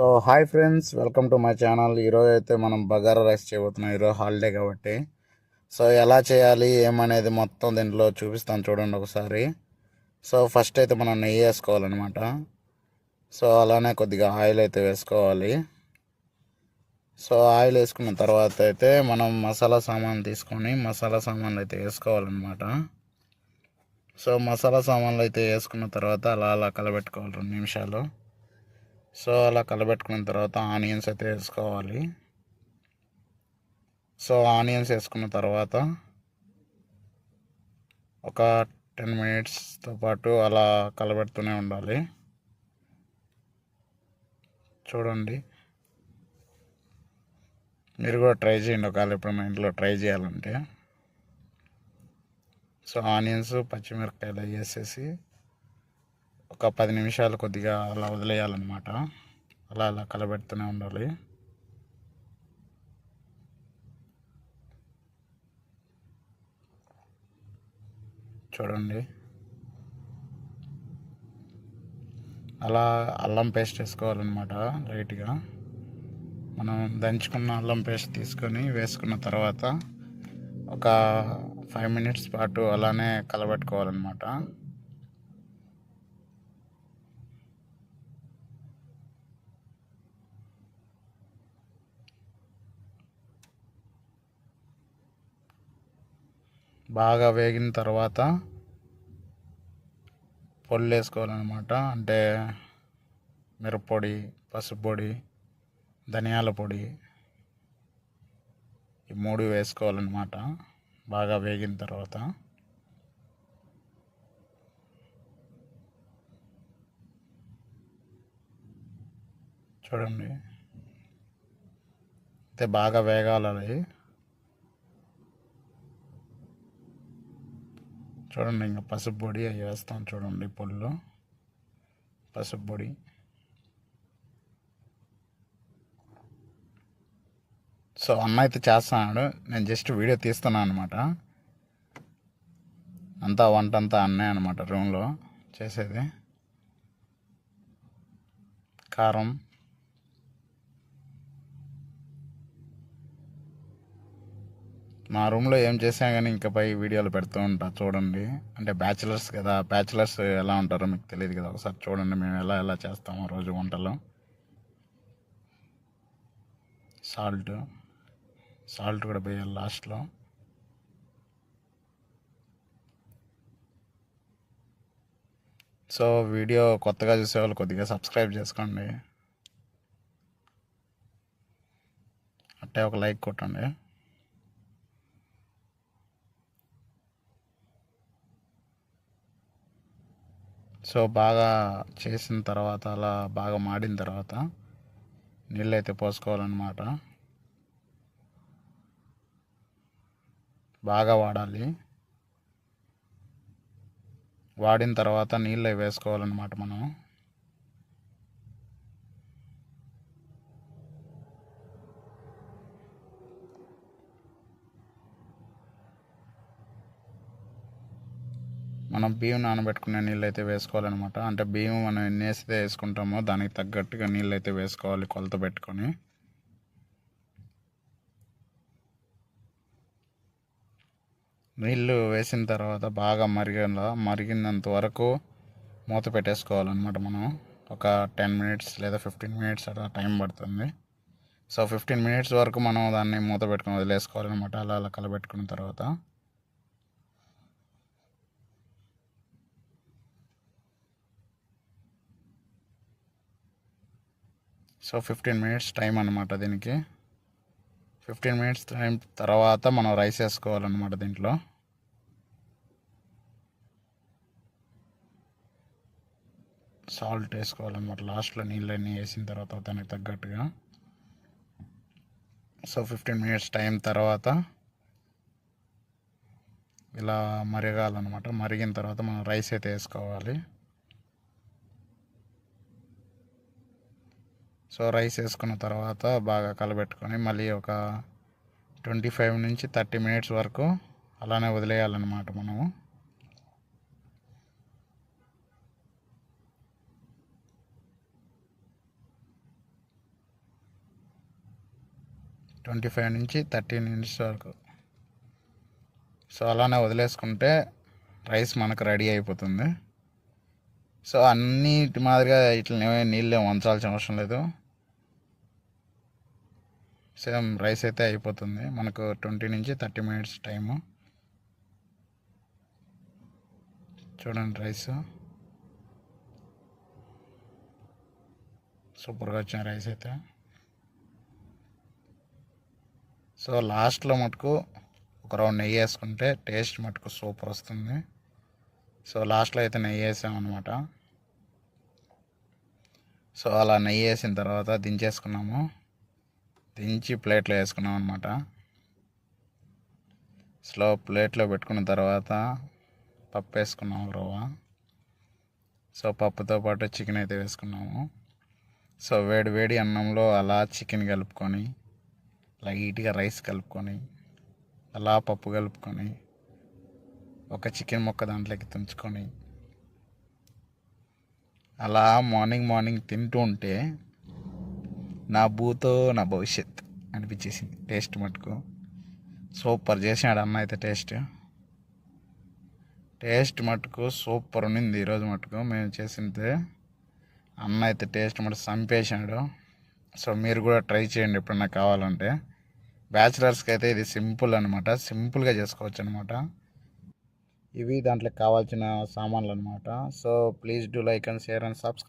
So hi friends welcome to my channel. ఈరోజు అయితే మనం బగారా రైస్ చేయబోతున్నాం. ఈరోజు హాలిడే కాబట్టి. సో ఎలా చేయాలి ఏమనేది మొత్తం దీంట్లో చూపిస్తాను చూడండి ఒకసారి. సో ఫస్ట్ అయితే మనం నెయ్యి వేసుకోవాలన్నమాట. సో అలానే కొద్దిగా ఆయిల్ అయితే వేసుకోవాలి. సో ఆయిల్ వేసుకున్న తర్వాత అయితే మనం మసాలా సామాన్లు తీసుకొని మసాలా సామాన్లు అయితే వేసుకోవాలన్నమాట. సో మసాలా సామాన్లు అయితే వేసుకున్న తర్వాత అలా అలా కలబెట్టుకోవాలి. రెండు నిమిషాలు. సో అలా కలబెట్టుకున్న తర్వాత ఆనియన్స్ అయితే వేసుకోవాలి. సో ఆనియన్స్ వేసుకున్న తర్వాత ఒక టెన్ మినిట్స్తో పాటు అలా కలబెడుతూనే ఉండాలి. చూడండి. మీరు కూడా ట్రై చేయండి ఒకవేళ ఎప్పుడైనా ఇంట్లో ట్రై చేయాలంటే. సో ఆనియన్స్ పచ్చిమిరపకాయలు వేసేసి ఒక పది నిమిషాలు కొద్దిగా అలా వదిలేయాలన్నమాట. అలా అలా కలబెడుతూనే ఉండాలి. చూడండి. అలా అల్లం పేస్ట్ వేసుకోవాలన్నమాట లైట్గా. మనం దంచుకున్న అల్లం పేస్ట్ తీసుకొని వేసుకున్న తర్వాత ఒక ఫైవ్ మినిట్స్ పాటు అలానే కలబెట్టుకోవాలన్నమాట. బాగా వేగిన తర్వాత పొళ్ళు వేసుకోవాలన్నమాట అంటే మిరప్పొడి పసుపు పొడి ధనియాల పొడి ఈ మూడు వేసుకోవాలన్నమాట. బాగా వేగిన తర్వాత చూడండి. అయితే బాగా వేగాలి చూడండి ఇంకా పసుపు పొడి అవి వేస్తాం చూడండి పొడిలో. పసుపు పొడి. సో అన్న అయితే చేస్తున్నాడు. నేను జస్ట్ వీడియో తీస్తున్నాను అనమాట అంతా వంట అంతా అన్నయ్య అనమాట రూమ్లో చేసేది. కారం. మా రూమ్లో ఏం చేసినా కానీ ఇంకా పై వీడియోలు పెడుతూ ఉంటా చూడండి. అంటే బ్యాచిలర్స్ కదా బ్యాచిలర్స్ ఎలా ఉంటారో మీకు తెలియదు కదా ఒకసారి చూడండి మేము ఎలా ఎలా చేస్తాము రోజు వంటలు. సాల్ట్ సాల్ట్ కూడా వేయాలి లాస్ట్లో. సో వీడియో కొత్తగా చూసేవాళ్ళు కొద్దిగా సబ్స్క్రైబ్ చేసుకోండి. అట్టే ఒక లైక్ కొట్టండి. సో బాగా చేసిన తర్వాత అలా బాగా మాడిన తర్వాత నీళ్ళు అయితే పోసుకోవాలన్నమాట. బాగా వాడాలి. వాడిన తర్వాత నీళ్ళు వేసుకోవాలన్నమాట మనం. మనం బియ్యం నానబెట్టుకునే నీళ్ళు అయితే వేసుకోవాలన్నమాట. అంటే బియ్యం మనం ఎన్ని వేస్తే వేసుకుంటామో దానికి తగ్గట్టుగా నీళ్ళు అయితే వేసుకోవాలి కొలత పెట్టుకొని. నీళ్ళు వేసిన తర్వాత బాగా మరిగేలా మరిగినంత వరకు మూత పెట్టేసుకోవాలన్నమాట మనం. ఒక టెన్ మినిట్స్ లేదా ఫిఫ్టీన్ మినిట్స్ అలా టైం పడుతుంది. సో ఫిఫ్టీన్ మినిట్స్ వరకు మనం దాన్ని మూత పెట్టుకుని వదిలేసుకోవాలన్నమాట. అలా అలా కలబెట్టుకున్న తర్వాత. సో ఫిఫ్టీన్ మినిట్స్ టైం అనమాట దీనికి. ఫిఫ్టీన్ మినిట్స్ టైం తర్వాత మనం రైస్ వేసుకోవాలన్నమాట దీంట్లో. సాల్ట్ వేసుకోవాలన్నమాట. లాస్ట్లో నీళ్ళన్నీ వేసిన తర్వాత దానికి తగ్గట్టుగా. సో ఫిఫ్టీన్ మినిట్స్ టైం తర్వాత ఇలా మరగాలన్నమాట. మరిగిన తర్వాత మనం రైస్ అయితే వేసుకోవాలి. సో రైస్ వేసుకున్న తర్వాత బాగా కలబెట్టుకొని మళ్ళీ ఒక ట్వంటీ ఫైవ్ నుంచి థర్టీ మినిట్స్ వరకు అలానే వదిలేయాలన్నమాట మనము. ట్వంటీ ఫైవ్ నుంచి థర్టీ మినిట్స్ వరకు. సో అలానే వదిలేసుకుంటే రైస్ మనకు రెడీ అయిపోతుంది. సో అన్నిటి మాదిరిగా ఇట్లా నీళ్ళు వంచాల్సిన అవసరం లేదు. సేమ్ రైస్ అయితే అయిపోతుంది. మనకు ట్వంటీ నుంచి థర్టీ మినిట్స్ టైము. చూడండి రైస్. సూపర్గా వచ్చిన రైస్ అయితే. సో లాస్ట్లో మటుకు ఒక రౌండ్ నెయ్యి వేసుకుంటే టేస్ట్ మటుకు సూపర్ వస్తుంది. సో లాస్ట్లో అయితే నెయ్యి వేసామన్నమాట. సో అలా నెయ్యి వేసిన తర్వాత దించేసుకున్నాము. దించి ప్లేట్లో వేసుకున్నాం అనమాట స్లో ప్లేట్లో పెట్టుకున్న తర్వాత పప్పు వేసుకున్నాము రవ్వ. సో పప్పుతో పాటు చికెన్ అయితే వేసుకున్నాము. సో వేడి వేడి అన్నంలో అలా చికెన్ కలుపుకొని లైట్గా రైస్ కలుపుకొని అలా పప్పు కలుపుకొని ఒక చికెన్ ముక్క దాంట్లోకి తుంచుకొని అలా మార్నింగ్ మార్నింగ్ తింటూ ఉంటే నా భూతో నా భవిష్యత్ అనిపించేసింది. టేస్ట్ మటుకు. సూపర్ చేసినాడు అన్న అయితే టేస్ట్. టేస్ట్ మటుకు సూపర్ ఉన్నింది ఈరోజు మటుకు. మేము చేసింది అన్న అయితే టేస్ట్ మటుకు చంపేసాడు సో మీరు కూడా ట్రై చేయండి ఎప్పుడన్నా కావాలంటే. బ్యాచిలర్స్కి అయితే ఇది సింపుల్ అనమాట సింపుల్గా చేసుకోవచ్చు అనమాట ఇవి దాంట్లో కావాల్సిన సామాన్లు అనమాట so please do like and share and subscribe.